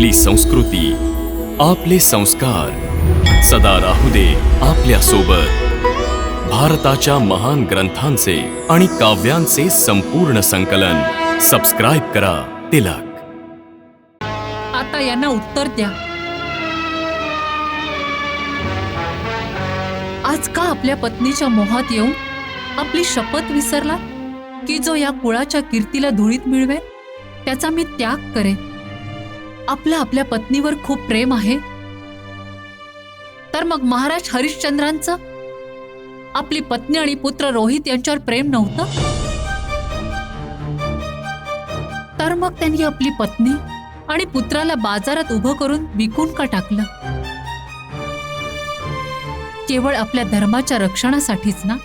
आपली संस्कृती आपले संस्कार. सदा राहू दे आपल्यासोबत भारताच्या महान ग्रंथांचे आणि काव्यांचे संपूर्ण संकलन. सबस्क्राईब करा तिलक. आता यांना उत्तर द्या. आज का आपल्या पत्नीच्या मोहात येऊन आपली शपथ विसरला? की जो या कुळाच्या कीर्तीला धुळीत मिळवेल? त्याचा मी त्याग करेन. आपलं आपल्या पत्नीवर खूप प्रेम आहे. तर मग महाराज हरिश्चंद्रांचं? आपली पत्नी आणि पुत्र रोहित यांच्यावर प्रेम नव्हतं? तर मग त्यांनी आपली पत्नी आणि पुत्राला बाजारात उभं करून विकून का टाकलं? केवळ आपल्या धर्माच्या रक्षणासाठीच ना?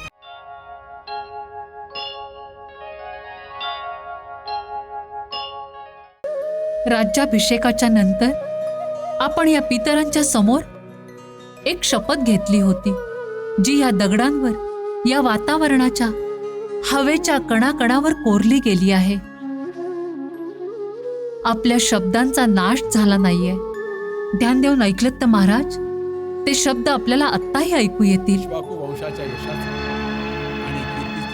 राज्याभिषेकाच्या नंतर आपण या पितरांच्या समोर एक शपथ घेतली होती जी या दगडांवर या वातावरणाच्या हवेच्या कणाकणावर कोरली गेली आहे. आपल्या शब्दांचा नाश झाला नाहीये. ध्यान देऊन ऐकलत तर महाराज ते शब्द आपल्याला आत्ताही ऐकू येतील.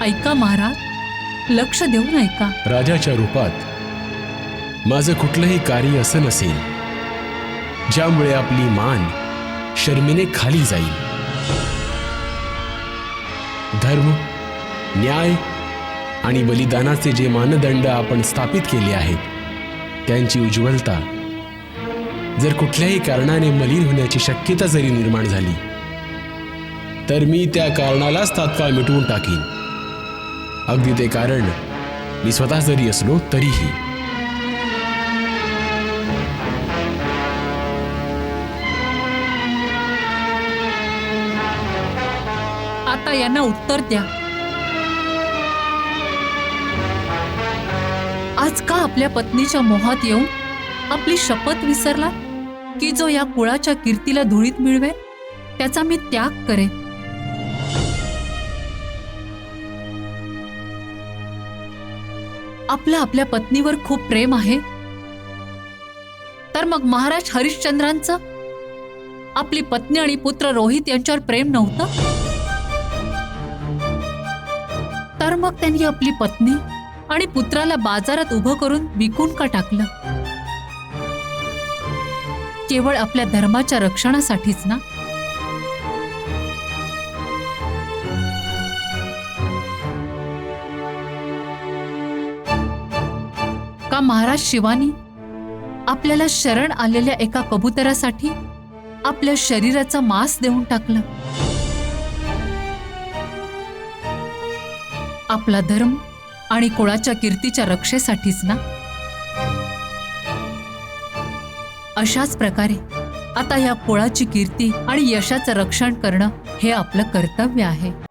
ऐका महाराज लक्ष देऊन ऐका. राजाच्या रूपात माझं कुठलंही कार्य असं नसेल. ज्यामुळे आपली मान शर्मेने खाली जाईल. धर्म न्याय आणि बलिदानाचे जे मानदंड आपण स्थापित केले आहेत त्यांची उज्ज्वलता जर कुठल्याही कारणाने मलिन होण्याची शक्यता जरी निर्माण झाली तर मी त्या कारणालाच तात्काळ मिटवून टाकीन. अगदी ते कारण मी स्वतः जरी असलो तरीही. आता यांना उत्तर द्या. आज का आपल्या पत्नीच्या मोहात येऊन आपली शपथ विसरला की जो या कुळाच्या कीर्तीला धुळीत मिळवेल त्याचा मी त्याग करेन? आपलं आपल्या पत्नीवर खूप प्रेम आहे. तर मग महाराज हरिश्चंद्रांचं आपली पत्नी आणि पुत्र रोहित यांच्यावर प्रेम नव्हतं? तर मग त्यांनी आपली पत्नी आणि पुत्राला बाजारात उभं करून विकून का टाकलं? केवळ आपल्या धर्माच्या रक्षणासाठीच ना? का महाराज शिवानी आपल्याला शरण आलेल्या एका कबुतरासाठी आपल्या शरीराचा मांस देऊन टाकलं? आपला धर्म आणि कुळाच्या कीर्तीच्या रक्षेसाठीच ना? अशाच प्रकारे आता या कुळाची कीर्ती आणि यशाचं रक्षण करणं हे आपलं कर्तव्य आहे.